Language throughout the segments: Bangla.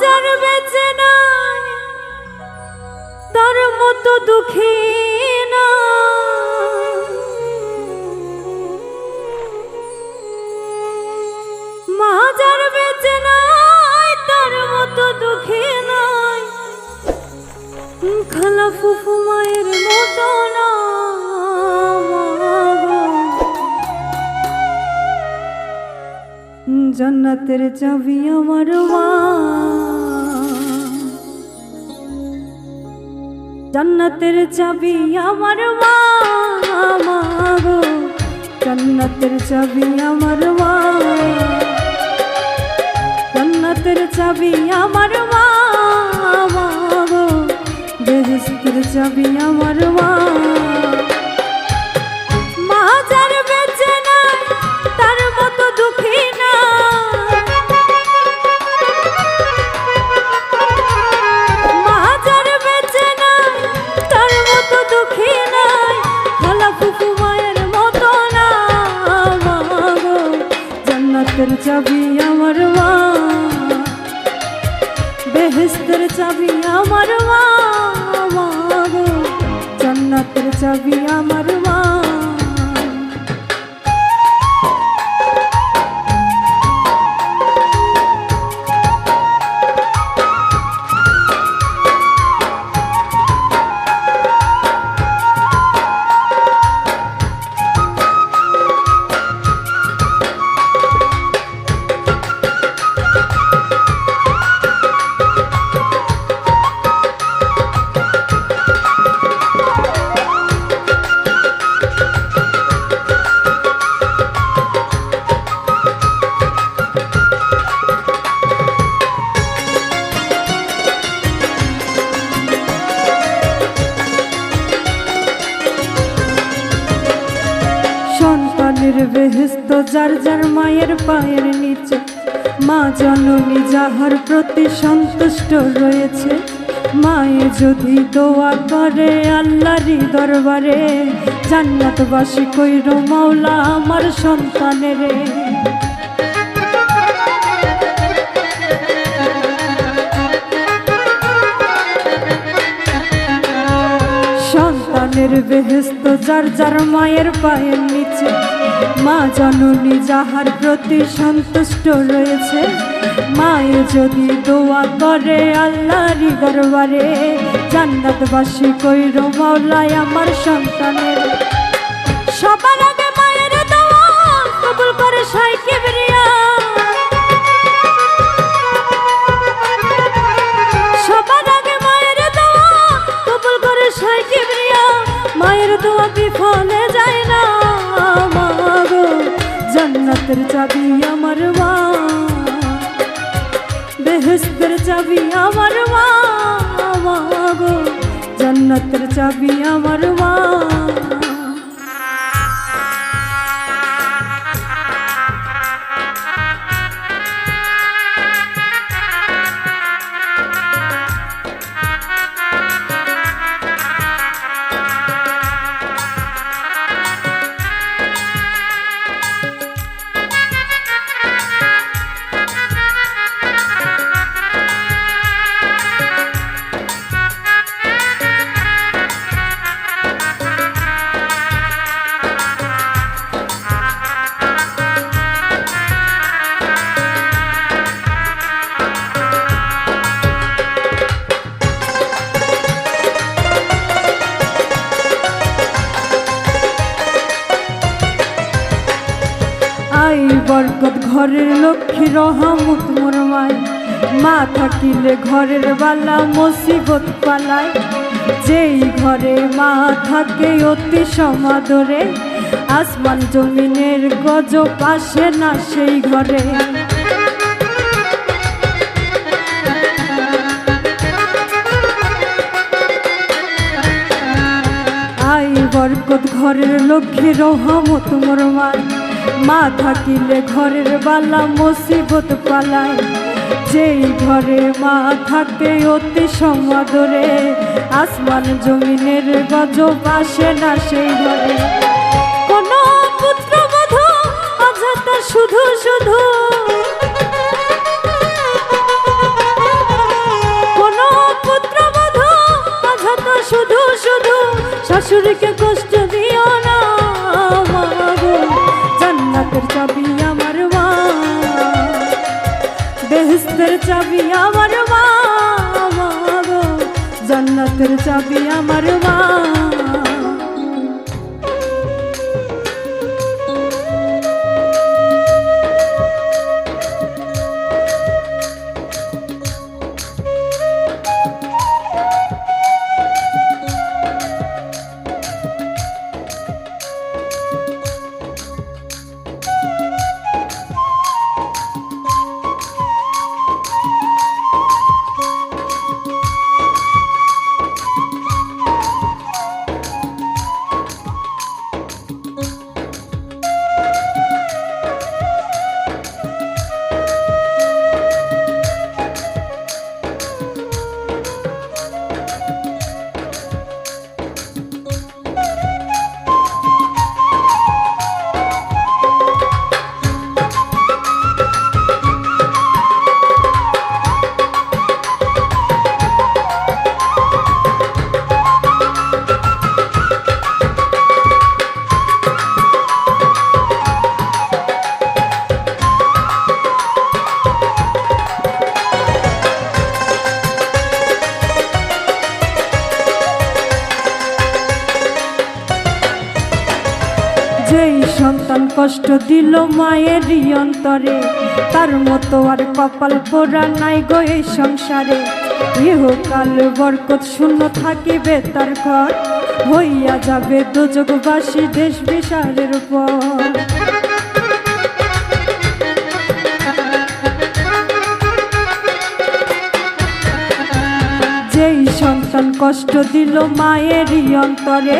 যার বেঁচে নাই। তার মতো দুঃখী না মতো খালা ফুফু মায়ের মতো জন্নতের চাবি আমার মা। জন্নতের চাবি আমার মা মাগো জন্নতের চাবি আমার মা। জন্নতের চাবি আমার মা বেহেস্তের চাবি আমার মা। বেহেস্তের চাবি আমার মা জান্নাতের চাবি আমার মা। যার যার মায়ের পায়ের নিচে, মা জননী যাহার প্রতি সন্তুষ্ট রয়েছে, মায়ে যদি দোয়া করে আল্লাহরই দরবারে, জান্নাতবাসী কইর মাওলা আমার সন্তানের। বেহেস্ত যার যার মায়ের পায়ের নিচে, মা জননী যাহার প্রতি সন্তুষ্ট রয়েছে, মায়ে যদি দোয়া করে আল্লাহরি দরবারে, জান্নাতবাসী কইর, মাওলায় আমার সন্তানের জান্নাতের চাবি আমার মা বেহেস্তের চাবি আমার মা গো জান্নাতের চাবি আমার মা ঘরের লক্ষ্মী রহমত মোর মা থাকিলে ঘরের বালা, মুসিবত পালায়। যেই ঘরে মা থাকে অতি সমাদরে, আসমান জমিনের গজ পাশে না সেই ঘরে। আই বরকত ঘরের লক্ষ্মী রহমত মোর মা থাকিলে ঘরের বালা, মুসিবত পালায়। যেই ঘরে মা থাকে অতি সমাদরে, আসমান জমিনের গজ আসে না সেই ঘরে। কোনো পুত্র বধূ অযথা শুধু শুধু। পুত্র অযথা শুধু শুধু। শাশুড়িকে কষ্ট জান্নাতের চাবি আমার মা। যেই সন্তান কষ্ট দিল মায়েরই অন্তরে, তার মতো আর কপাল পোড়া নাই গো এই সংসারে। ইহকাল বরকত শূন্য থাকিবে তার ঘর, হইয়া যাবে দুযোগবাসী দেশ বিশালের পর যেই সন্তান কষ্ট দিল মায়েরই অন্তরে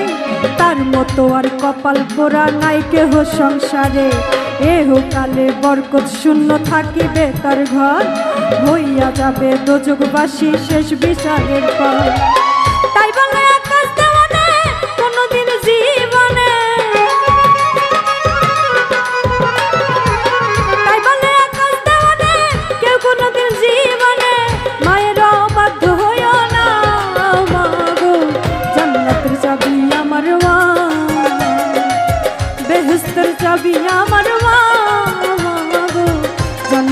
তার মতো আর কপাল পোড়া নাই কেহ সংসারে। এহ কালে বরকত শূন্য থাকিবে তার ঘর। হইয়া যাবে দোজকবাসী শেষ বিচারের পর। তাই বলে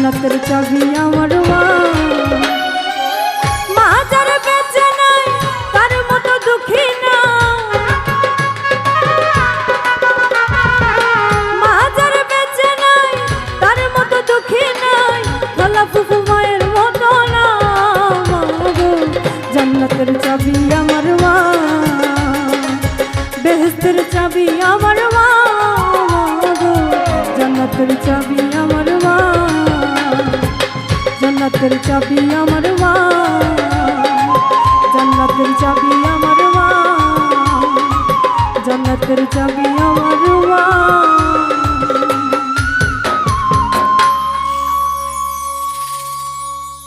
জান্নাতের চাবি আমার মা। জান্নাতের চাবি আমার মা। জান্নাতের চাবি আমার মা। জান্নাতের চাবি আমার মা।